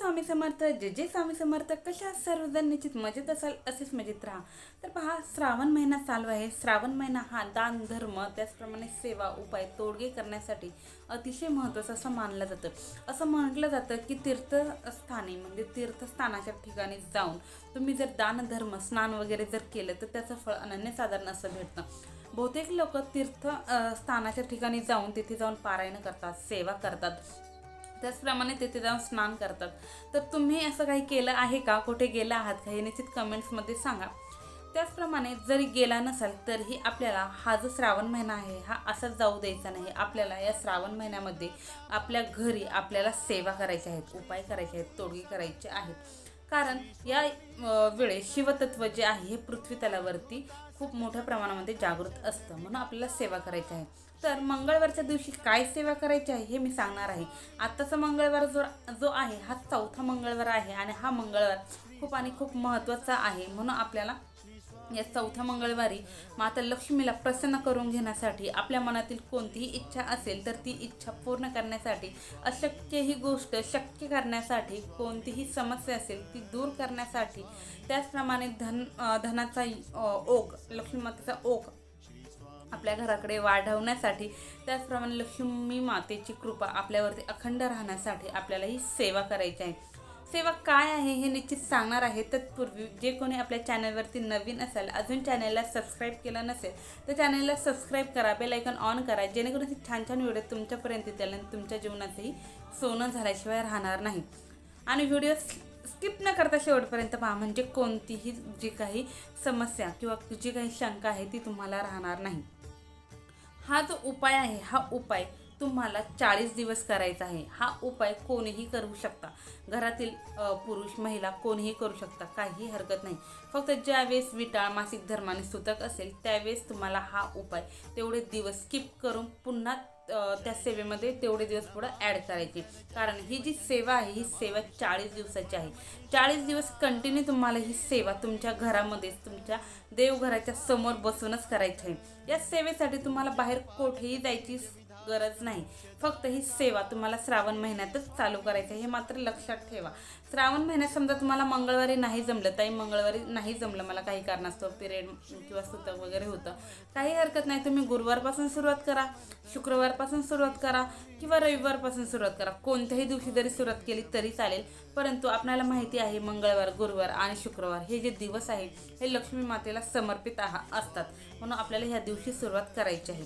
स्वामी समर्थ जे जे स्वामी समर्थ कशा सर्वजण निश्चित मजेत असाल असेच मजेत राहा. तर पहा श्रावण महिना चालू आहे. श्रावण महिना हा दान धर्म त्याचप्रमाणे सेवा उपाय तोडगे करण्यासाठी अतिशय महत्त्वाचं असं मानलं जातं. असं म्हटलं जातं की तीर्थस्थानी म्हणजे तीर्थस्थानाच्या ठिकाणी जाऊन तुम्ही जर दान धर्म स्नान वगैरे जर केलं तर त्याचं फळ अनन्यसाधारण असं भेटतं. बहुतेक लोक तीर्थ स्थानाच्या ठिकाणी जाऊन तिथे जाऊन पारायण करतात सेवा करतात. त्याचप्रमाणे तिथे जाऊन स्नान करतात. तर तुम्ही असं काही केलं आहे का? कुठे गेला आहात का? हे निश्चित कमेंट्समध्ये सांगा. त्याचप्रमाणे जरी गेला नसाल तरीही आपल्याला हा जो श्रावण महिना आहे हा असाच जाऊ द्यायचा नाही. आपल्याला या श्रावण महिन्यामध्ये आपल्या घरी आपल्याला सेवा करायच्या आहेत उपाय करायचे आहेत तोडगे करायचे आहेत कारण या वेळेस शिवतत्व जे आहे हे पृथ्वी तलावरती खूप मोठ्या प्रमाणामध्ये जागृत असतं म्हणून आपल्याला सेवा करायची आहे. तर मंगळवारच्या दिवशी काय सेवा करायची आहे हे मी सांगणार आहे. आत्ताचा मंगळवार जो जो आहे हा चौथा मंगळवार आहे आणि हा मंगळवार खूप आणि खूप महत्त्वाचा आहे म्हणून आपल्याला या चौथ्या मंगळवारी माता लक्ष्मीला प्रसन्न करून घेण्यासाठी आपल्या मनातील कोणतीही इच्छा असेल तर ती इच्छा पूर्ण करण्यासाठी अशक्य ही गोष्ट शक्य करण्यासाठी कोणतीही समस्या असेल ती दूर करण्यासाठी त्याचप्रमाणे धन धनाचा ओघ लक्ष्मी मातेचा ओघ आपल्या घराकडे वाढवण्यासाठी त्याचप्रमाणे लक्ष्मी मातेची कृपा आपल्यावरती अखंड राहण्यासाठी आपल्याला ही सेवा करायची आहे. सेवा काय आहे हे निश्चित सांगणार आहे. तत्पूर्वी जे कोणी आपल्या चॅनलवरती नवीन असेल अजून चॅनलला सबस्क्राईब केलं नसेल तर चॅनलला सबस्क्राईब करा बेल आयकॉन ऑन करा जेणेकरून असे छान छान व्हिडिओ तुमच्यापर्यंत येतील आणि तुमच्या जीवनातही सोनं झाल्याशिवाय राहणार नाही. आणि व्हिडिओ स्किप न करता शेवटपर्यंत पहा म्हणजे कोणतीही जी काही समस्या किंवा जी काही शंका आहे ती तुम्हाला राहणार नाही. हा जो उपाय आहे हा उपाय तुम्हाला चाळीस दिवस करायचा आहे. हा उपाय कोणीही करू शकता. घरातील पुरुष महिला कोणीही करू शकता. काही हरकत नाही. फक्त ज्यावेळेस विटाळ मासिक धर्माने सुतक असेल त्यावेळेस तुम्हाला हा उपाय तेवढे दिवस स्किप करून पुन्हा त्या सेवेमध्ये तेवढे दिवस पुढं ॲड करायचे. कारण ही जी सेवा आहे ही सेवा चाळीस दिवसाची आहे. चाळीस दिवस कंटिन्यू तुम्हाला ही सेवा तुमच्या घरामध्येच तुमच्या देवघराच्या समोर बसूनच करायची आहे. या सेवेसाठी तुम्हाला बाहेर कुठेही जायची गरज नाही. फक्त ही सेवा तुम्हाला श्रावण महिन्यातच चालू करायचं आहे हे मात्र लक्षात ठेवा. श्रावण महिन्यात समजा तुम्हाला मंगळवारी नाही जमलं ताई मंगळवारी नाही जमलं मला काही कारणास्तव पिरियड किंवा सुतक वगैरे होतं. काही हरकत नाही तुम्ही गुरुवारपासून सुरुवात करा शुक्रवारपासून सुरुवात करा किंवा रविवारपासून सुरुवात करा. कोणत्याही दिवशी जरी सुरुवात केली तरी चालेल परंतु आपल्याला माहिती आहे मंगळवार गुरुवार आणि शुक्रवार हे जे दिवस आहे हे लक्ष्मी मातेला समर्पित आहा असतात. म्हणून आपल्याला ह्या दिवशी सुरुवात करायची आहे.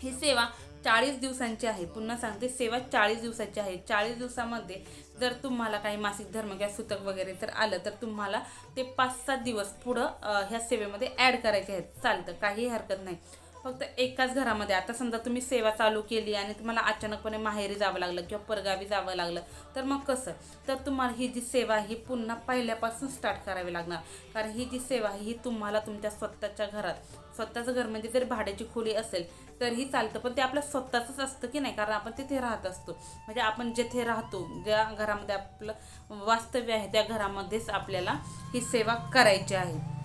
ही सेवा चाळीस दिवसांची आहे. पुन्हा सांगते सेवा चाळीस दिवसाची आहे. चाळीस दिवसामध्ये जर तुम्हाला काही मासिक धर्म किंवा सुतक वगैरे जर आलं तर तुम्हाला ते पाच सात दिवस पुढं ह्या सेवेमध्ये ॲड करायचे आहेत. चालतं काही हरकत नाही. फक्त एकाच घरामध्ये. आता समजा तुम्ही सेवा चालू केली आणि तुम्हाला अचानकपणे माहेरी जावं लागलं किंवा परगावी जावं लागलं तर मग कसं? तर तुम्हाला ही जी सेवा ही पुन्हा पहिल्यापासून स्टार्ट करावी लागणार. कारण ही जी सेवा ही तुम्हाला तुमच्या स्वतःच्या घरात स्वतःचं घर म्हणजे जर भाड्याची खोली असेल तरीही चालतं. पण ते आपलं स्वतःचंच असतं की नाही? कारण आपण तिथे राहत असतो. म्हणजे आपण जिथे राहतो ज्या घरामध्ये आपलं वास्तव्य आहे त्या घरामध्येच आपल्याला ही सेवा करायची आहे.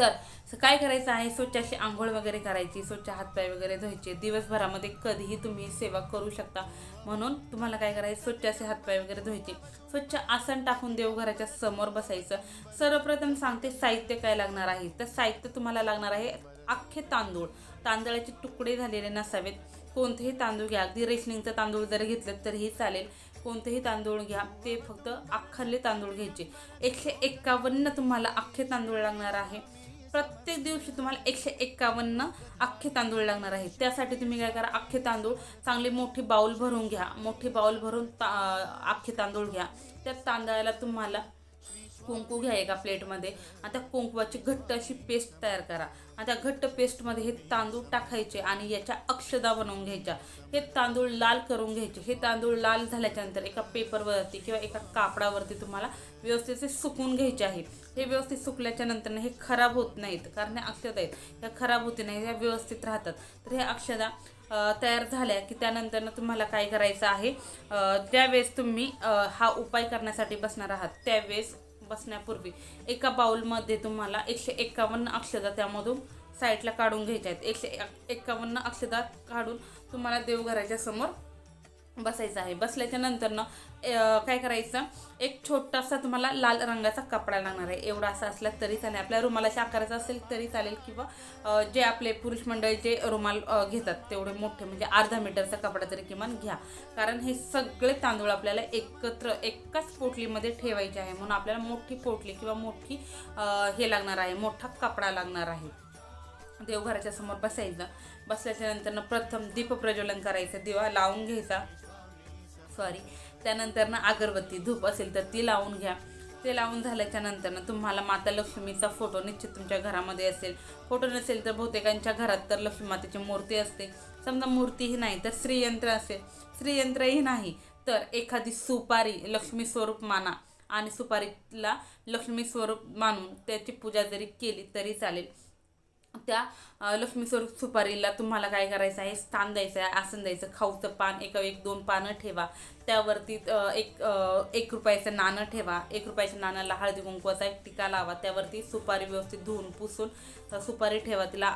तर काय करायचं आहे? स्वच्छ अशी आंघोळ वगैरे करायची स्वच्छ हातपाय वगैरे धुवायचे. दिवसभरामध्ये कधीही तुम्ही सेवा करू शकता. म्हणून तुम्हाला काय करायचं? स्वच्छ असे हातपाय वगैरे धुवायचे. स्वच्छ आसन टाकून देवघराच्या समोर बसायचं. सर्वप्रथम सांगते साहित्य काय लागणार आहे? तर साहित्य तुम्हाला लागणार आहे अख्खे तांदूळ. तांदळाचे तुकडे झालेले नसावेत. कोणतेही तांदूळ घ्या. अगदी रेशनिंगचं तांदूळ जर घेतलं तरीही चालेल. कोणतेही तांदूळ घ्या. ते फक्त अख्खरले तांदूळ घ्यायचे. एकशे एक्कावन्न तुम्हाला अख्खे तांदूळ लागणार आहे. प्रत्येक दिवशी तुम्हाला एकशे एक्कावन्न अख्खे तांदूळ लागणार आहे त्यासाठी तुम्ही काय करा अख्खे तांदूळ चांगले मोठी बाऊल भरून घ्या. मोठी बाऊल भरून ता अख्खे तांदूळ घ्या. त्या तांदळाला तुम्हाला कुंकू घ्या एका प्लेटमध्ये. आणि त्या कुंकवाची घट्ट अशी पेस्ट तयार करा. आणि त्या घट्ट पेस्टमध्ये हे तांदूळ टाकायचे आणि याच्या अक्षदा बनवून घ्यायच्या. हे तांदूळ लाल करून घ्यायचे. हे तांदूळ लाल झाल्याच्यानंतर एका पेपरवरती किंवा एका कापडावरती तुम्हाला व्यवस्थित सुकून घ्यायचे आहे. हे व्यवस्थित सुकल्याच्या नंतर हे खराब होत नाहीत कारण हे अक्षदा आहेत. ह्या खराब होते नाही ह्या व्यवस्थित राहतात. तर ह्या अक्षदा तयार झाल्या की त्यानंतर तुम्हाला काय करायचं आहे? ज्यावेळेस तुम्ही हा उपाय करण्यासाठी बसणार आहात त्यावेळेस बसण्यापूर्वी एका बाउलमध्ये तुम्हाला एकशे एक्कावन्न अक्षदा त्यामधून साईडला काढून घ्यायच्या आहेत. एकशे एक्कावन्न अक्षदा काढून तुम्हाला देवघराच्या समोर बसायचं आहे. बसल्याच्या नंतर ना काय करायचं? एक छोटासा तुम्हाला लाल रंगाचा कपडा लागणार आहे. एवढा असा असला तरी चालेल. आपल्या रुमालाच्या आकाराचा असेल तरी चालेल किंवा जे आपले पुरुष मंडळ जे रुमाल घेतात तेवढे मोठे म्हणजे अर्धा मीटरचा कपडा तरी किमान घ्या. कारण हे सगळे तांदूळ आपल्याला एकत्र एकाच पोटलीमध्ये ठेवायचे आहे. म्हणून आपल्याला मोठी पोटली किंवा मोठी हे लागणार आहे. मोठा कपडा लागणार आहे. देवघराच्या समोर बसायचं. बसल्याच्या नंतर प्रथम दीप प्रज्वलन करायचं. दिवा लावून घ्यायचा. सॉरी त्यानंतर ना अगरबत्ती धूप असेल तर ती लावून घ्या. ते लावून झाल्याच्यानंतर ना तुम्हाला माता लक्ष्मीचा फोटो निश्चित तुमच्या घरामध्ये असेल. फोटो नसेल तर बहुतेकांच्या घरात तर लक्ष्मी मातेची मूर्ती असते. समजा मूर्तीही नाही तर श्रीयंत्र असेल. श्रीयंत्रही नाही तर एखादी सुपारी लक्ष्मी स्वरूप माना आणि सुपारीला लक्ष्मी स्वरूप मानून त्याची पूजा जरी केली तरी चालेल. त्या लक्ष्मी स्वरूप सुपारीला तुम्हाला काय करायचं आहे? स्थान द्यायचं आहे आसन द्यायचं. खाऊचं पान एका एक दोन पानं ठेवा. त्यावरती एक एक रुपयाचं नाणं ठेवा. एक रुपयाच्या नाण्याला हळदी कुंकवाचा एक टिका लावा. त्यावरती सुपारी व्यवस्थित धुवून पुसून सुपारी ठेवा. तिला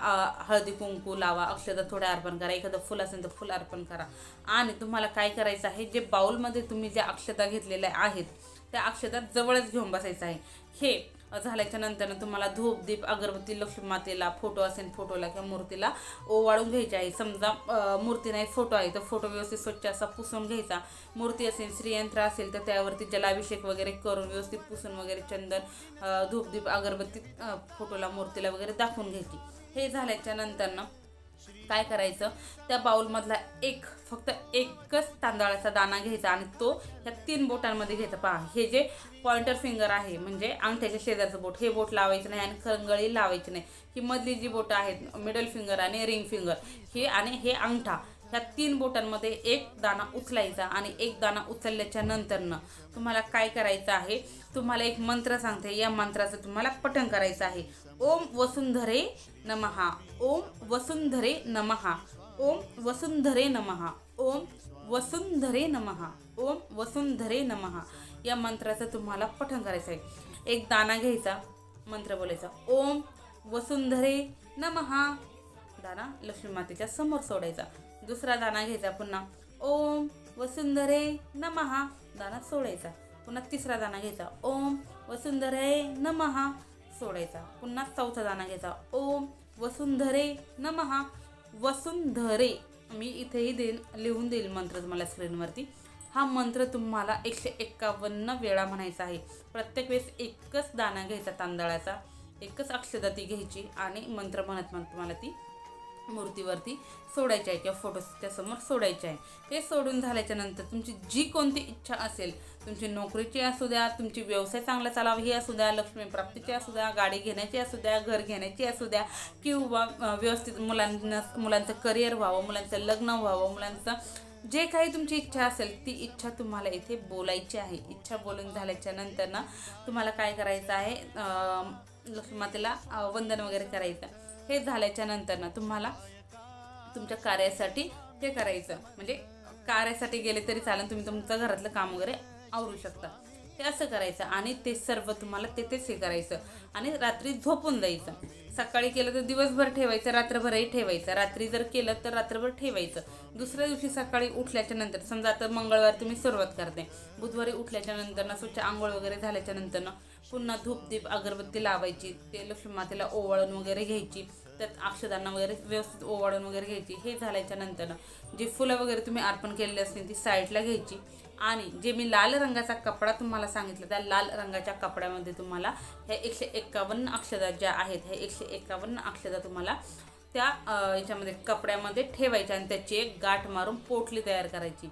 हळदी कुंकू लावा. अक्षता थोड्या अर्पण करा. एखादं फुल असेल तर फुल अर्पण करा. आणि तुम्हाला काय करायचं आहे? जे बाउलमध्ये तुम्ही ज्या अक्षता घेतलेल्या आहेत त्या अक्षता जवळच घेऊन बसायचं आहे. हे झाल्याच्यानंतर तुम्हाला धूप दीप अगरबत्ती लक्ष्मी मातेला फोटो असेल फोटोला किंवा मूर्तीला ओवाळून घ्यायची आहे. समजा मूर्ती नाही फोटो आहे तर फोटो व्यवस्थित स्वच्छ असा पुसून घ्यायचा. मूर्ती असेल श्रीयंत्र असेल तर त्यावरती जलाभिषेक वगैरे करून व्यवस्थित पुसून वगैरे चंदन धूपदीप धूप दीप अगरबत्ती फोटोला मूर्तीला वगैरे दाखवून घ्यायची. हे झाल्याच्यानंतर काय करायचं? त्या बाउलमधला एक फक्त एकच तांदळाचा दाणा घ्यायचा आणि तो ह्या तीन बोटांमध्ये घ्यायचा. पहा हे जे पॉइंटर फिंगर आहे म्हणजे अंगठ्याच्या शेजारचं बोट हे बोट लावायचं नाही आणि खरंगळी लावायची नाही. ही मधली जी बोटं आहेत मिडल फिंगर आणि रिंग फिंगर हे आणि हे अंगठा. ह्या तीन बोटांमध्ये एक दाणा उचलायचा आणि एक दाणा उचलल्याच्या नंतरनं तुम्हाला काय करायचं आहे? तुम्हाला एक मंत्र सांगते. या मंत्राचं तुम्हाला पठण करायचं आहे. ओम वसुंधरे नमहा. ओम वसुंधरे नमहा. ओम वसुंधरे नमहा. ओम वसुंधरे नमहा. ओम वसुंधरे नमहा. या मंत्राचं तुम्हाला पठण करायचं आहे. एक दाणा घ्यायचा. मंत्र बोलायचा. ओम वसुंधरे नमहा. दाना लक्ष्मी मातेच्या समोर सोडायचा. दुसरा दाना घ्यायचा पुन्हा. ओम वसुंधरे नमहा दाना सोडायचा. पुन्हा तिसरा दाना घ्यायचा. ओम वसुंधरे नमहा सोडायचा. पुन्हा चौथा दाना घ्यायचा. ओम वसुंधरे नमहा वसुंधरे. मी इथेही देईन लिहून देईल मंत्र तुम्हाला स्क्रीनवरती. हा मंत्र तुम्हाला एकशे एक्कावन्न वेळा म्हणायचा आहे. प्रत्येक वेळेस एकच दाणा घ्यायचा तांदळाचा. एकच अक्षता ती घ्यायची आणि मंत्र म्हणत मग तुम्हाला ती मूर्तीवरती सोडायची आहे किंवा फोटोच्या समोर सोडायचे आहे. ते सोडून झाल्याच्यानंतर तुमची जी कोणती इच्छा असेल तुमची नोकरीची असू द्या तुमची व्यवसाय चांगला चालावा ही असू द्या लक्ष्मी प्राप्तीची असू द्या गाडी घेण्याची असू द्या घर घेण्याची असू द्या किंवा व्यवस्थित मुलांना मुलांचं करिअर व्हावं मुलांचं लग्न व्हावं मुलांचं जे काही तुमची इच्छा असेल ती इच्छा तुम्हाला इथे बोलायची आहे. इच्छा बोलून झाल्याच्यानंतर ना तुम्हाला काय करायचं आहे लक्ष्मी मातेला वंदन वगैरे करायचं हे झाल्याच्यानंतर ना तुम्हाला तुमच्या कार्यासाठी हे करायचं. म्हणजे कार्यासाठी गेले तरी चालेल तुम्ही तुमचं घरातलं काम वगैरे आवरू शकता. ते असं करायचं आणि ते सर्व तुम्हाला तेथेच हे करायचं आणि रात्री झोपून जायचं सकाळी केलं तर दिवसभर ठेवायचं रात्रभरही ठेवायचं. रात्री जर केलं तर रात्रभर ठेवायचं. दुसऱ्या दिवशी सकाळी उठल्याच्या नंतर समजा आता मंगळवार तुम्ही सुरुवात करते बुधवारी उठल्याच्या नंतर ना स्वच्छ आंघोळ वगैरे झाल्याच्यानंतर ना पुन्हा धूप दीप अगरबत्ती लावायची ते लक्ष्मी मातेला ओवाळून वगैरे घ्यायची त्यात अक्षदांना वगैरे व्यवस्थित ओवाळून वगैरे घ्यायची. हे झाल्याच्यानंतर जी फुलं वगैरे तुम्ही अर्पण केलेली असतील ती साईडला घ्यायची. आणि जे मी लाल रंगाचा कपडा तुम्हाला सांगितलं त्या लाल रंगाच्या कपड्यामध्ये तुम्हाला ह्या एकशे एक्कावन्न अक्षदा ज्या आहेत ह्या एकशे एक्कावन्न अक्षदा तुम्हाला त्या याच्यामध्ये कपड्यामध्ये ठेवायच्या आणि त्याची एक गाठ मारून पोटली तयार करायची.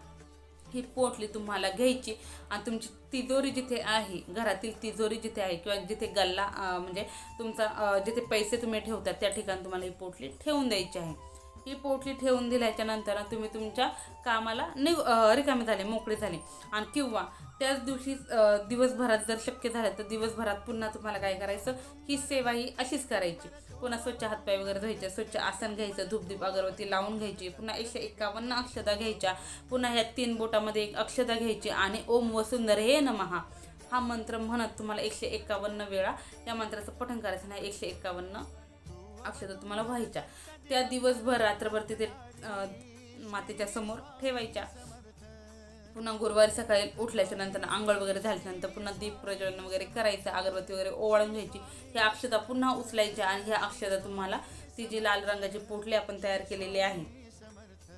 ही पोटली तुम्हाला घ्यायची. आणि तुमची तिजोरी जिथे आहे घरातील तिजोरी जिथे आहे किंवा जिथे गल्ला म्हणजे तुमचा जिथे पैसे तुम्ही ठेवतात त्या ठिकाणी तुम्हाला ही पोटली ठेवून द्यायची आहे. ही पोटली ठेवून दिल्याच्या नंतर तुम्ही तुमच्या कामाला निघ रिकामे रिकामी झाले मोकळे झाले. आणि किंवा त्याच दिवशी दिवसभरात जर शक्य झालं तर दिवसभरात पुन्हा तुम्हाला काय करायचं? ही सेवा ही अशीच करायची. पुन्हा स्वच्छ हातपाय वगैरे धुवायचे स्वच्छ आसन घ्यायचं धूपदीप अगरबत्ती लावून घ्यायची पुन्हा एकशे एकावन्न अक्षता घ्यायच्या पुन्हा ह्या तीन बोटामध्ये एक अक्षता घ्यायची आणि ओम वसुंधर हे नमहा. हा मंत्र म्हणत तुम्हाला एकशे एकावन्न वेळा या मंत्राचं पठण करायचं नाही एकशे एकावन्न अक्षता तुम्हाला व्हायच्या. त्या दिवसभर रात्रभर तिथे मातेच्या समोर ठेवायच्या. पुन्हा गुरुवारी सकाळी उठल्याच्या नंतर आंघोळ वगैरे झाल्यानंतर पुन्हा दीप प्रज्वलन वगैरे करायचं अगरबत्ती वगैरे ओवाळून घ्यायची. ह्या अक्षता पुन्हा उचलायच्या आणि ह्या अक्षता तुम्हाला ती जी लाल रंगाची पोटली आपण तयार केलेली आहे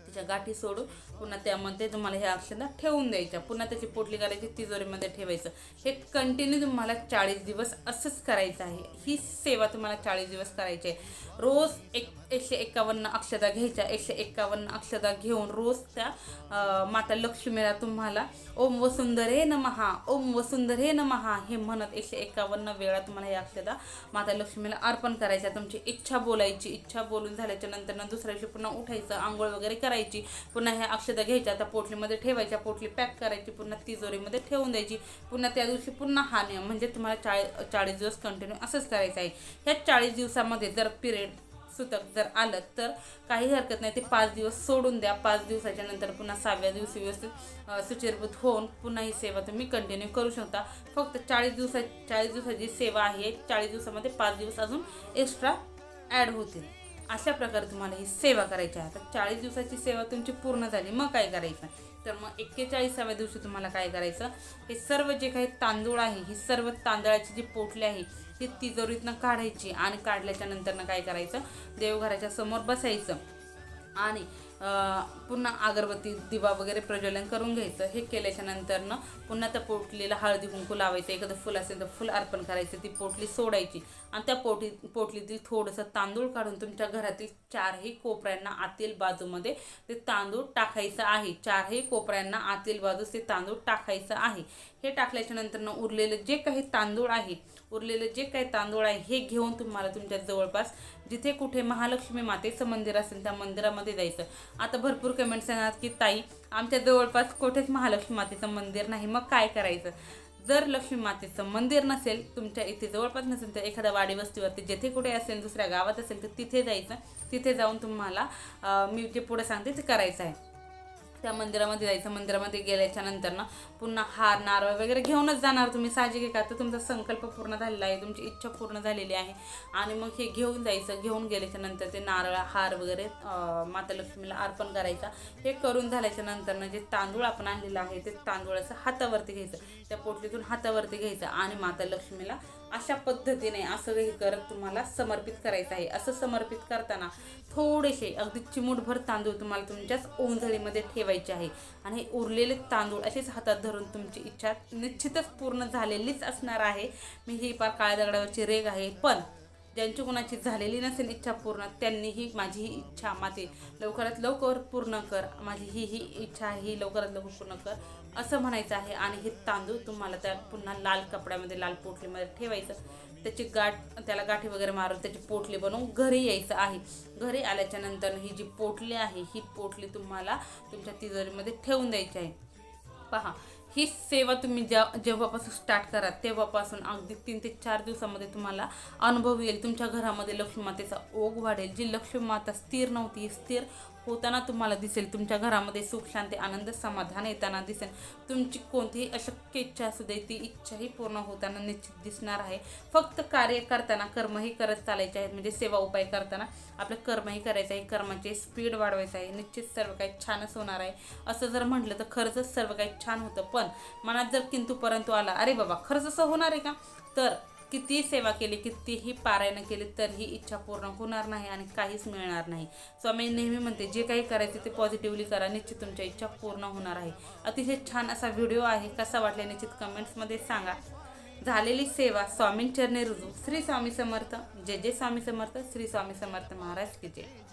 तिच्या गाठी सोडून पुन्हा त्यामध्ये तुम्हाला ह्या अक्षता ठेवून द्यायच्या. पुन्हा त्याची पोटली करायची तिजोरीमध्ये ठेवायचं. हे कंटिन्यू तुम्हाला चाळीस दिवस असंच करायचं आहे. ही सेवा तुम्हाला चाळीस दिवस करायची आहे. रोज एक एकशे एकावन्न अक्षता घ्यायच्या एकशे एकावन्न अक्षता घेऊन रोज त्या माता लक्ष्मीला तुम्हाला ओम वसुंधरे नमहा ओम वसुंधरे नमहा हे म्हणत एकशे एकावन्न वेळा तुम्हाला या अक्षता माता लक्ष्मीला अर्पण करायच्या. तुमची इच्छा बोलायची इच्छा बोलून झाल्याच्यानंतर दुसऱ्या दिवशी पुन्हा उठायचं आंघोळ वगैरे करायची पुन्हा ह्या अक्षता घ्यायच्या. त्या पोटलीमध्ये ठेवायच्या पोटली पॅक करायची पुन्हा तिजोरीमध्ये ठेवून द्यायची. पुन्हा त्या दिवशी पुन्हा हा नियम म्हणजे तुम्हाला चाळीस चाळीस दिवस कंटिन्यू असंच करायचं आहे. ह्या चाळीस दिवसामध्ये जर पिरियड सुतक जर आलं तर काही हरकत नाही. ते पाच दिवस सोडून द्या. पाच दिवसाच्या नंतर पुन्हा सहाव्या दिवशी व्यवस्थित सुचिरभूत होऊन पुन्हा ही सेवा तुम्ही कंटिन्यू करू शकता. फक्त चाळीस दिवसा चाळीस दिवसाची सेवा आहे. चाळीस दिवसामध्ये पाच दिवस अजून एक्स्ट्रा ॲड होतील. अशा प्रकारे तुम्हाला ही सेवा करायची आहे. तर चाळीस दिवसाची सेवा तुमची पूर्ण झाली. मग काय करायचं? तर मग एक्केचाळीसाव्या दिवशी तुम्हाला काय करायचं? हे सर्व जे काही तांदूळ आहे ही सर्व तांदळाची जी पोटली आहे ती तिजोरीतनं काढायची आणि काढल्याच्या नंतरनं काय करायचं? देवघराच्या समोर बसायचं. आणि अं, पुन्हा अगरबत्ती दिवा वगैरे प्रज्वलन करून घ्यायचं. हे केल्याच्या नंतरनं पुन्हा त्या पोटलीला हळदी कुंकू लावायचं एखादं फुल असेल तर फुल अर्पण करायचं ती पोटली सोडायची. आणि त्या पोटी पोटलीतील थोडंसं तांदूळ काढून तुमच्या घरातील चारही कोपऱ्यांना आतील बाजूमध्ये ते तांदूळ टाकायचं आहे. चारही कोपऱ्यांना आतील बाजूस ते तांदूळ टाकायचं आहे. हे टाकल्याच्या नंतरनं उरलेलं जे काही तांदूळ आहे उरलेलं जे काही तांदूळ आहे हे घेऊन तुम्हाला तुमच्या जवळपास जिथे कुठे महालक्ष्मी मातेचं मंदिर असेल त्या मंदिरामध्ये जायचं. आता भरपूर कमेंट्स येणार की ताई आमच्या जवळपास कुठेच महालक्ष्मी मातेचं मंदिर नाही. मग काय करायचं? जर लक्ष्मी मातेचं मंदिर नसेल तुमच्या इथे जवळपास नसेल तर एखाद्या वाडी वस्तीवरती जिथे कुठे असेल दुसऱ्या गावात असेल तर तिथे जायचं. तिथे जाऊन तुम्हाला मी जे पुढे सांगते ते करायचं आहे. त्या मंदिरामध्ये जायचं मंदिरामध्ये गेल्याच्यानंतर ना पुन्हा हार नारळ वगैरे घेऊनच जाणार तुम्ही. साहजिक आहे का? तर तुमचा संकल्प पूर्ण झालेला आहे तुमची इच्छा पूर्ण झालेली आहे. आणि मग हे घेऊन जायचं घेऊन गेल्याच्यानंतर ते नारळ हार वगैरे माता लक्ष्मीला अर्पण करायचा. हे करून झाल्याच्यानंतर जे तांदूळ आपण आणलेलं आहे ते तांदूळाचं हातावरती घ्यायचं. त्या पोटलीतून हातावरती घ्यायचं आणि माता लक्ष्मीला अशा पद्धतीने असं हे करत तुम्हाला समर्पित करायचं आहे. असं समर्पित करताना थोडेसे अगदी चिमूटभर तांदूळ तुम्हाला तुमच्याच ओंझळीमध्ये ठेवायचे आहे. आणि हे उरलेले तांदूळ असेच हातात धरून तुमची इच्छा निश्चितच पूर्ण झालेलीच असणार आहे. मी ही पार काळ्या दगडावरची रेग आहे पण ज्यांची कोणाची झालेली नसेल इच्छा पूर्ण त्यांनीही माझी ही इच्छा माते लवकरात लवकर पूर्ण कर. माझी ही ही इच्छा आहे ही लवकरात लवकर पूर्ण कर असं म्हणायचं आहे. आणि हे तांदूळ तुम्हाला त्या पुन्हा लाल कपड्यामध्ये लाल पोटलीमध्ये ठेवायचं. त्याची गाठ त्याला गाठी वगैरे मारून त्याची पोटली बनवून घरी यायचं आहे. घरी आल्याच्यानंतर ही जी पोटली आहे ही पोटली तुम्हाला तुमच्या तिजोरीमध्ये ठेवून द्यायची आहे. पहा ही सेवा तुम्ही ज्या जेव्हापासून स्टार्ट करा तेव्हापासून अगदी तीन ते चार दिवसामध्ये तुम्हाला अनुभव येईल. तुमच्या घरामध्ये लक्ष्मी मातेचा ओघ वाढेल. जी लक्ष्मी माता स्थिर नव्हती स्थिर होताना तुम्हाला दिसेल. तुमच्या घरामध्ये सुख शांती आनंद समाधान येताना दिसेल. तुमची कोणतीही अशक्य इच्छा असू दे ती इच्छाही पूर्ण होताना निश्चित दिसणार आहे. फक्त कार्य करताना कर्मही करत चालायचे आहेत. म्हणजे सेवा उपाय करताना आपलं कर्मही करायचं आहे. कर्माचे स्पीड वाढवायचं आहे. निश्चित सर्व काही छानच होणार आहे. असं जर म्हटलं तर खरंच सर्व काही छान होतं. पण मनात जर किंतू परंतु आला अरे बाबा खरंच असं होणार आहे का? तर कितीही सेवा केली कितीही पारायण केली तर ही इच्छा पूर्ण होणार नाही आणि काहीच मिळणार नाही. स्वामी नेहमी म्हणते जे काही करायचे ते पॉझिटिव्हली करा निश्चित तुमच्या इच्छा पूर्ण होणार आहे. अतिशय छान असा व्हिडिओ आहे कसा वाटला निश्चित कमेंट्समध्ये सांगा. झालेली सेवा स्वामींचरणे रुजू. श्री स्वामी समर्थ. जय जय स्वामी समर्थ. श्री स्वामी समर्थ महाराज की जय.